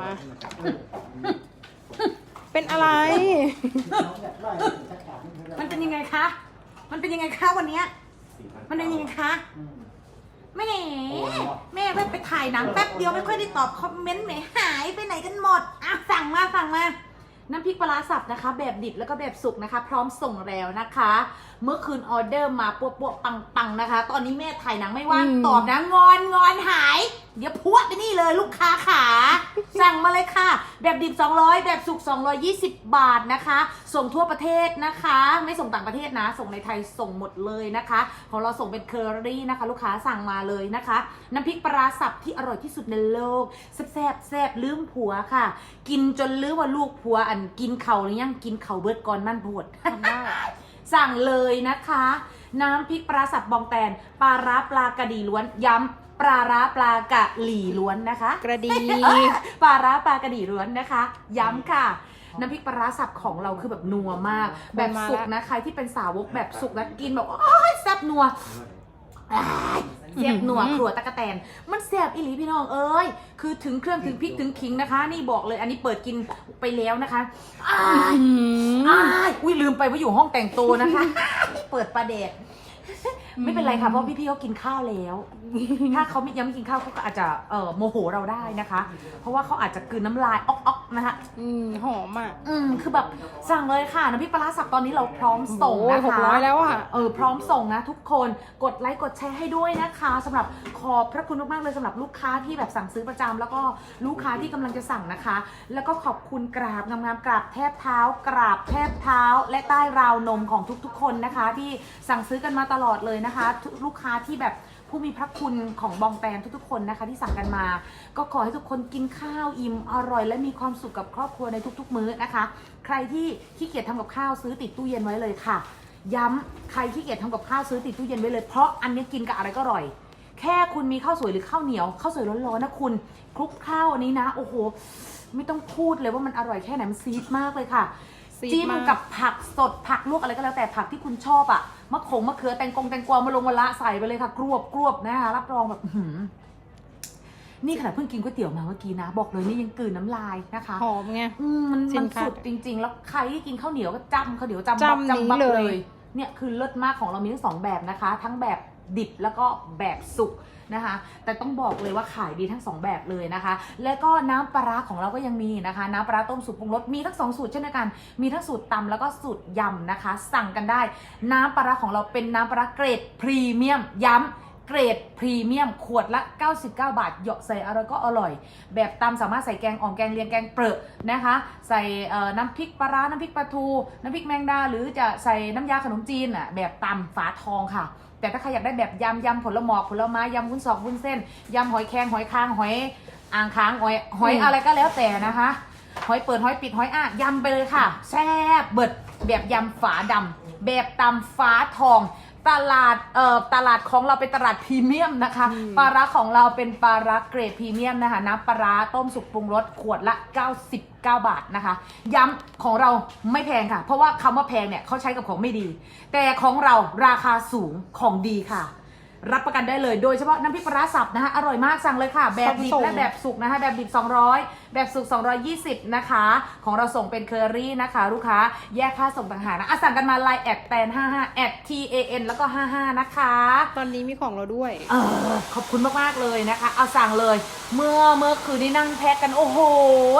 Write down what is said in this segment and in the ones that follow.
มา เป็นอะไร มันเป็นยังไงคะ มันเป็นยังไงคะวันเนี้ย มันเป็นยังไงคะแม่แม่แม่ไปถ่ายหนังแป๊บเดียวไม่ค่อยได้ตอบคอมเมนต์แหมหายไปไหนกันหมดอะสั่งมาสั่งมา น้ำพริกปลาร้าสับนะคะ แบบดิบแล้วก็แบบสุกนะคะ พร้อมส่งแล้วนะคะ เมื่อคืนออเดอร์มาปวปวปังปังๆนะคะ ตอนนี้แม่ถ่ายหนังไม่ว่างอืม ตอบนะงอนงอนหาย เดี๋ยวพวดไปนี่เลยลูกค้าขา สั่งมาเลยค่ะ แบบดิบ 200 แบบสุก 220 บาทนะคะ ส่งทั่วประเทศนะคะ ไม่ส่งต่างประเทศนะ ส่งในไทยส่งหมดเลยนะคะ ของเราส่งเป็นเคอรี่นะคะ ลูกค้าสั่งมาเลยนะคะ น้ำพริกปลาร้าสับที่อร่อยที่สุดในโลก แซ่บแซ่บแซ่บลืมผัวค่ะ กินจนลืมว่าลูกผัวอันกินเข่าหรือยังกินเข่าเบิดก่อนมันปวดทำได้ สั่งเลยนะคะ น้ำพริกปลาสับบองแตนปลาร้าปลากระดีล้วนย้ำปลาร้าปลากะหลี่ล้วนนะคะ กระดีปลาร้าปลากระดีล้วนนะคะ ย้ำค่ะ น้ำพริกปลาร้าสับของเราคือแบบนัวมาก แบบสุกนะใครที่เป็นสาวกแบบสุกนะกินแบบโอ้ยแซ่บนัวอ้าย แซ่บนัวอื้อหือครัวตะกะแตน มันแซ่บอีหลีพี่น้องเอ้ยคือถึงเครื่องถึงพริกถึงขิงนะคะ นี่บอกเลยอันนี้เปิดกินไปแล้วนะคะอ้ายอืมอ้ายอุ้ยลืมไปว่าอยู่ห้องแต่งตัวนะคะ เปิดประเด็ก ไม่เป็นไรค่ะเพราะพี่ๆเขากินข้าวแล้ว ถ้าเขาไม่ยังไม่กินข้าวเขาก็อาจจะเอ่อโมโหเราได้นะคะ เพราะว่าเขาอาจจะกลืนน้ำลายออกๆนะคะอืมหอมอะอืมคือแบบสั่งเลยค่ะน้ำพริกปลาร้าสับตอนนี้เราพร้อมส่งโอ้ยนะคะ หกร้อยแล้วอะ เออพร้อมส่งนะทุกคนกดไลค์กดแชร์ให้ด้วยนะคะสำหรับขอบพระคุณมากๆเลยสำหรับลูกค้าที่แบบสั่งซื้อประจำแล้วก็ลูกค้าที่กำลังจะสั่งนะคะ แล้วก็ขอบคุณกราบงามๆกราบแทบเท้า กราบแทบเท้า และใต้ราวนมของทุกๆ คนนะคะ ที่สั่งซื้อกันมาตลอดเลยนะคะ ลูกค้าที่แบบผู้มีพระคุณของบองแปนทุกๆ คนนะคะ ที่สั่งกันมา ก็ขอให้ทุกคนกินข้าวอิ่มอร่อย และมีความสุขกับครอบครัวในทุก ๆ มื้อนะคะ ใครที่ขี้เกียจทำกับข้าวซื้อติดตู้เย็นไว้เลยค่ะ ย้ำใครขี้เกียจทำกับข้าวซื้อติดตู้เย็นไว้เลยเพราะอันนี้กินกับอะไรก็อร่อยแค่คุณมีข้าวสวยหรือข้าวเหนียวข้าวสวยร้อนๆนะคุณคลุกข้าวอันนี้นะ โอ้โห ไม่ต้องพูดเลยว่ามันอร่อยแค่ไหนมันซีดมากเลยค่ะ ซีดจิ้มมาก กับผักสดผักลวกอะไรก็แล้วแต่ผักที่คุณชอบอะมะขงมะเขือแตงกงแตงกวามาลงมาละใส่ไปเลยค่ะ กรวบกรวบนะคะรับรองแบบอื้อหือนี่ขนาดเพิ่งกินก๋วยเตี๋ยวมาเมื่อกี้นะ บอกเลยนี่ยังกลืนน้ำลายนะคะ หอมไง อืมมันสิมันนค้าสุดจริง ๆ แล้วใครที่กินข้าวเหนียวก็จำข้าวเหนียวจำจำบับนี้จำบับเลย เลย เนี่ยคือเลิศมากของเรามีทั้งสองแบบนะคะ ทั้งแบบ ดิบแล้วก็แบบสุกนะคะ แต่ต้องบอกเลยว่าขายดีทั้งสองแบบเลยนะคะ แล้วก็น้ำปลาร้าของเราก็ยังมีนะคะ น้ำปลาร้าต้มสุกปรุงรสมีทั้งสองสูตรเช่นเดียวกัน มีทั้งสูตรตำแล้วก็สูตรยำนะคะ สั่งกันได้ น้ำปลาร้าของเราเป็นน้ำปลาร้าเกรดพรีเมียมย้ำ เกรดพรีเมียมขวดละ 99 บาท เหยาะใส่อะไรก็อร่อย แบบตำสามารถใส่แกงอ่อมแกงเลียงแกงเปรอะนะคะ ใส่น้ำพริกปลาร้าน้ำพริกปลาทู น้ำพริกแมงดา หรือจะใส่น้ำยาขนมจีนอะแบบตำฝาทองค่ะ แต่ถ้าใครอยากได้แบบยำยำผลหมอกผลไม้ยำวุ้นสอกวุ้นเส้นยำหอยแครงหอยคางหอยอ่างค้างหอยหอยอะไรก็แล้วแต่นะคะ หอยเปิดหอยปิดหอยอะยำไปเลยค่ะ แซ่บเบิดแบบยำฝาดำแบบตำฟ้าทอง ตลาดเอ่อตลาดของเราเป็นตลาดพรีเมียมนะคะอืมปลาร้าของเราเป็นปลาร้าเกรดพรีเมียมนะคะน้ำปลาร้าต้มสุกปรุงรสขวดละ 99 บาทนะคะ ย้ำของเราไม่แพงค่ะ เพราะว่าคำว่าแพงเนี่ยเขาใช้กับของไม่ดี แต่ของเราราคาสูงของดีค่ะ รับประกันได้เลย โดยเฉพาะน้ำพริกปลาร้าสับนะคะอร่อยมากสั่งเลยค่ะ แบบดิบส่งและแบบสุกนะคะแบบดิบ 200 แบบสุก 220 นะคะ ของเราส่งเป็นเคอรี่นะคะ ลูกค้าแยกค่าส่งต่างหากนะอะสั่งกันมาไลน์แอดแตน55แอด T A N แล้วก็ 55 นะคะ ตอนนี้มีของเราด้วยเออขอบคุณมากๆเลยนะคะ เอาสั่งเลย เมื่อเมื่อคืนนี้นั่งแพ็กกันโอ้โห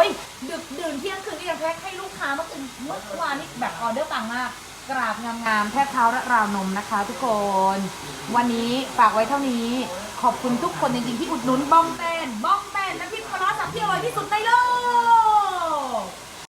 ยดึกดื่นเที่ยงคืนก็ยังแพ็กให้ลูกค้าเมื่อคืนเมื่อวานนี้แบบออเดอร์ปังมาก กราบงามๆแทบเท้าและราวนมนะคะ ทุกคน วันนี้ฝากไว้เท่านี้ ขอบคุณทุกคนจริงๆที่อุดหนุนบ้องเตนบ้องเตนน้ำพริกปลาร้าสับที่อร่อยที่สุดในโลก